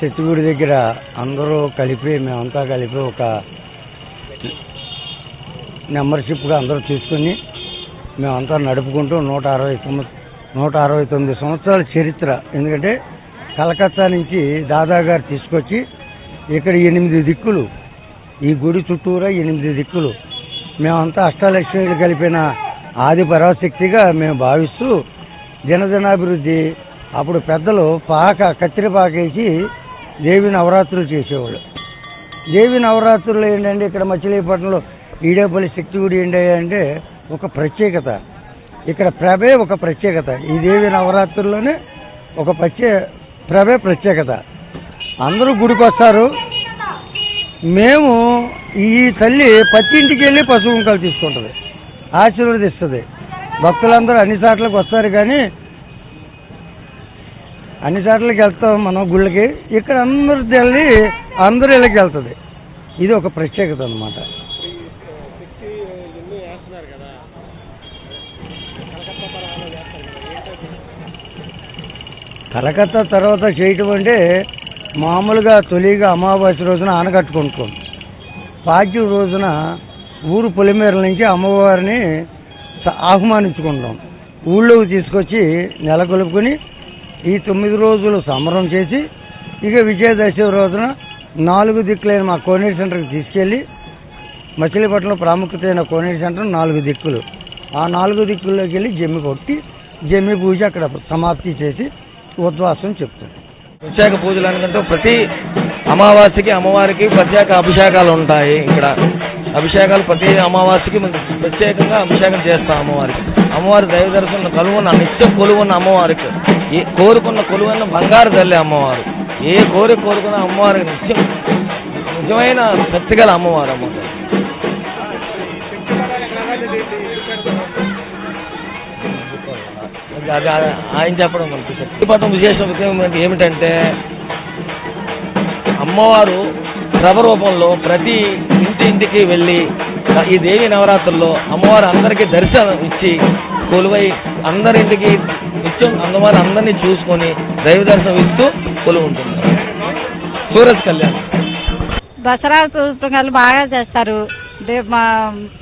శెట్టిగూడి దగ్గర అందరూ కలిపి మేమంతా కలిపి ఒక మెంబర్షిప్గా అందరూ తీసుకుని మేమంతా నడుపుకుంటూ నూట అరవై నూట అరవై తొమ్మిది సంవత్సరాల చరిత్ర. ఎందుకంటే కలకత్తా నుంచి దాదాగారు తీసుకొచ్చి ఇక్కడ ఎనిమిది దిక్కులు ఈ గుడి చుట్టూరా ఎనిమిది దిక్కులు. మేమంతా అష్టాలక్ష్మిలు కలిపిన ఆది పరాశక్తిగా మేము భావిస్తూ జనజనాభివృద్ధి అప్పుడు పెద్దలు పాక కత్తిరి పాక వేసి దేవి నవరాత్రులు చేసేవాళ్ళు. దేవి నవరాత్రులు ఏంటంటే ఇక్కడ మచిలీపట్నంలో ఈడేపల్లి శక్తి గుడి ఏంటి అంటే ఒక ప్రత్యేకత. ఇక్కడ ప్రభే ఒక ప్రత్యేకత. ఈ దేవి నవరాత్రుల్లోనే ఒక ప్రత్యే ప్రభే ప్రత్యేకత. అందరూ గుడికి వస్తారు. మేము ఈ తల్లి ప్రతి ఇంటికి వెళ్ళి పశువు తీసుకుంటుంది. ఆశీర్వదిస్తుంది భక్తులందరూ అన్ని చోట్లకి వస్తారు కానీ అన్ని చోట్లకి వెళ్తాం మనం గుళ్ళకి. ఇక్కడ అందరు వెళ్ళి అందరూ ఇళ్ళకి వెళ్తుంది. ఇది ఒక ప్రత్యేకత అనమాట కలకత్తా తర్వాత చేయటం అంటే మామూలుగా తొలిగా అమావాస్య రోజున ఆనకట్టుకుంటాం పాడ్యం రోజున ఊరు పొలిమేరల నుంచి అమ్మవారిని ఆహ్వానించుకుంటాం. ఊళ్ళోకి తీసుకొచ్చి నెలకొలుపుకొని ఈ తొమ్మిది రోజులు సమరం చేసి ఇక విజయదశమి రోజున నాలుగు దిక్కులైన మా కోనేరు సెంటర్కి తీసుకెళ్ళి మచిలీపట్నంలో ప్రాముఖ్యత అయిన కోనేరు సెంటర్ నాలుగు దిక్కులు. ఆ నాలుగు దిక్కుల్లోకి వెళ్ళి జమ్మి కొట్టి జమ్మి పూజ అక్కడ సమాప్తి చేసి ఉద్వాసం చెప్తుంది. ప్రత్యేక పూజలు అనుకుంటే ప్రతి అమావాస్యకి అమ్మవారికి ప్రత్యేక అభిషేకాలు ఉంటాయి ఇక్కడ. అభిషేకాలు ప్రతి అమావాస్యకి మనం ప్రత్యేకంగా అభిషేకం చేస్తాం అమ్మవారికి. అమ్మవారి దైవ దర్శనం కలువున్న నిత్యం కొలువున్న అమ్మవారికి. ఏ కోరుకున్న కొలువైన బంగారు తల్లి అమ్మవారు. ఏ కోరి కోరుకున్న అమ్మవారికి నిత్యం నిజమైన శక్తిగల అమ్మవారు అమ్మవారు. అది- ఆయన చెప్పడం మనకి శక్తిపథం విశేషం ఏమిటంటే అమ్మవారు ప్రభ రూపంలో ప్రతి ఇంటి ఇంటికి వెళ్ళి ఈ దేవి నవరాత్రుల్లో అమ్మవారు అందరికీ దర్శనం ఇచ్చి కొలువై అందరింటికి నిత్యం అమ్మవారు అందరినీ చూసుకొని దైవ దర్శనం ఇస్తూ కొలువు ఉంటుంది సూరజ్ కళ్యాణ్. దసరా పుస్తకాలు బాగా చేస్తారు. మా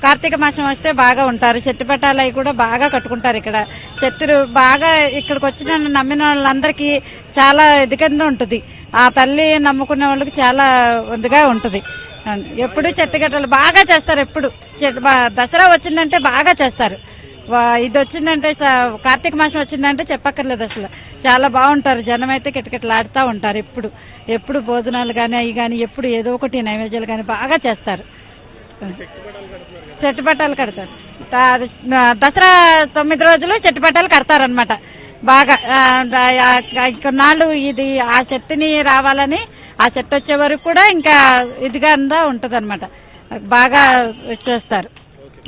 కార్తీక మాసం వస్తే బాగా ఉంటారు. చెట్టు పెట్టాలు అవి కూడా బాగా కట్టుకుంటారు ఇక్కడ. చెట్టులు బాగా ఇక్కడికి వచ్చిన నమ్మిన వాళ్ళందరికీ చాలా ఇదిగా ఉంటుంది. ఆ తల్లి నమ్ముకునే వాళ్ళకి చాలా ఉందిగా ఉంటుంది. ఎప్పుడు చెట్టుగట్టలు బాగా చేస్తారు ఎప్పుడు. బా- దసరా వచ్చిందంటే బాగా చేస్తారు. ఇది వచ్చిందంటే కార్తీక మాసం వచ్చిందంటే చెప్పక్కర్లేదు అసలు. చాలా బాగుంటారు. జనం అయితే కిటకిటలాడుతూ ఉంటారు ఎప్పుడు. ఎప్పుడు భోజనాలు కానీ అవి కానీ ఎప్పుడు ఏదో ఒకటి నైవేద్యాలు కానీ బాగా చేస్తారు. చెట్టుపట్టాలు కడతారు. దసరా తొమ్మిది రోజులు చెట్టుపట్టాలు కడతారనమాట బాగా కొన్నాళ్ళు ఇది ఆ చెట్టుని రావాలని ఆ చెట్టు వచ్చే వరకు కూడా ఇంకా ఇదిగా అందా ఉంటుంది అనమాట బాగా చేస్తారు.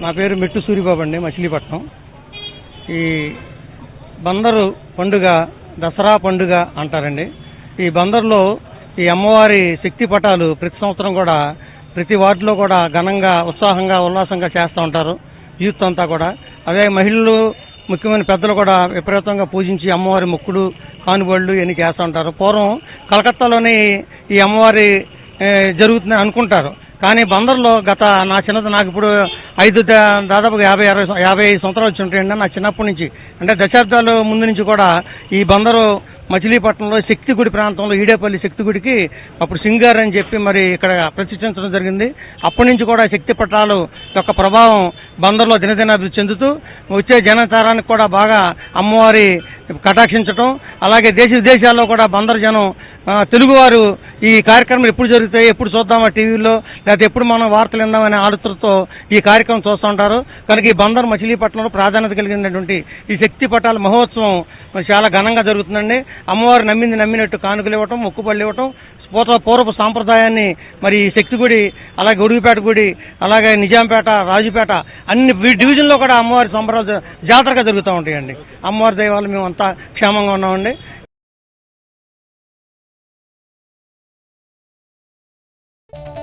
నా పేరు మెట్టు సూరిబాబు అండి మచిలీపట్నం. ఈ బందరు పండుగ దసరా పండుగ అంటారండి. ఈ బందరులో ఈ అమ్మవారి శక్తి పటాలు ప్రతి సంవత్సరం కూడా ప్రతి వార్డులో కూడా ఘనంగా ఉత్సాహంగా ఉల్లాసంగా చేస్తూ ఉంటారు. యూత్ అంతా కూడా. అదే మహిళలు ముఖ్యమైన పెద్దలు కూడా విపరీతంగా పూజించి అమ్మవారి మొక్కులు కానుబళ్ళు ఇవన్నీ చేస్తూ ఉంటారు. పూర్వం కలకత్తాలోని ఈ అమ్మవారి ఏ, జరుగుతుందని అనుకుంటారు. కానీ బందర్లో గత నా చిన్నది నాకు ఇప్పుడు ఐదు దాదాపుగా యాభై అరవై యాభై ఐదు సంవత్సరాలు వచ్చి ఉంటాయండి నా చిన్నప్పటి నుంచి. అంటే దశాబ్దాల ముందు నుంచి కూడా ఈ బందరు మచిలీపట్నంలో శక్తి గుడి ప్రాంతంలో ఈడేపల్లి శక్తి గుడికి అప్పుడు సింగార్ అని చెప్పి మరి ఇక్కడ ప్రతిష్ఠించడం జరిగింది. అప్పటి నుంచి కూడా శక్తి పట్టాలు యొక్క ప్రభావం బందర్లో దినదినాభివృద్ధి చెందుతూ వచ్చే జనతారానికి కూడా బాగా అమ్మవారి కటాక్షించటం అలాగే దేశ విదేశాల్లో కూడా బందర్ జనం తెలుగువారు ఈ కార్యక్రమం ఎప్పుడు జరుగుతాయి ఎప్పుడు చూద్దామా టీవీలో లేకపోతే ఎప్పుడు మనం వార్తలు విందామనే ఆలోచనతో ఈ కార్యక్రమం చూస్తూ ఉంటారు. కనుక ఈ బందర్ మచిలీపట్నంలో ప్రాధాన్యత కలిగినటువంటి ఈ శక్తి పటాల మహోత్సవం చాలా ఘనంగా జరుగుతుందండి. అమ్మవారు నమ్మింది నమ్మినట్టు కానుకలు ఇవ్వటం మొక్కుబళ్ళు ఇవ్వటం పూర్వ పూర్వపు సాంప్రదాయాన్ని మరి ఈ శక్తి గుడి అలాగే గొడుగుపేట గుడి అలాగే నిజాంపేట రాజుపేట అన్ని డివిజన్లో కూడా అమ్మవారి సంబరాలు జాతరగా జరుగుతూ ఉంటాయండి. అమ్మవారి దైవాలు మేము అంతా క్షేమంగా ఉన్నామండి. you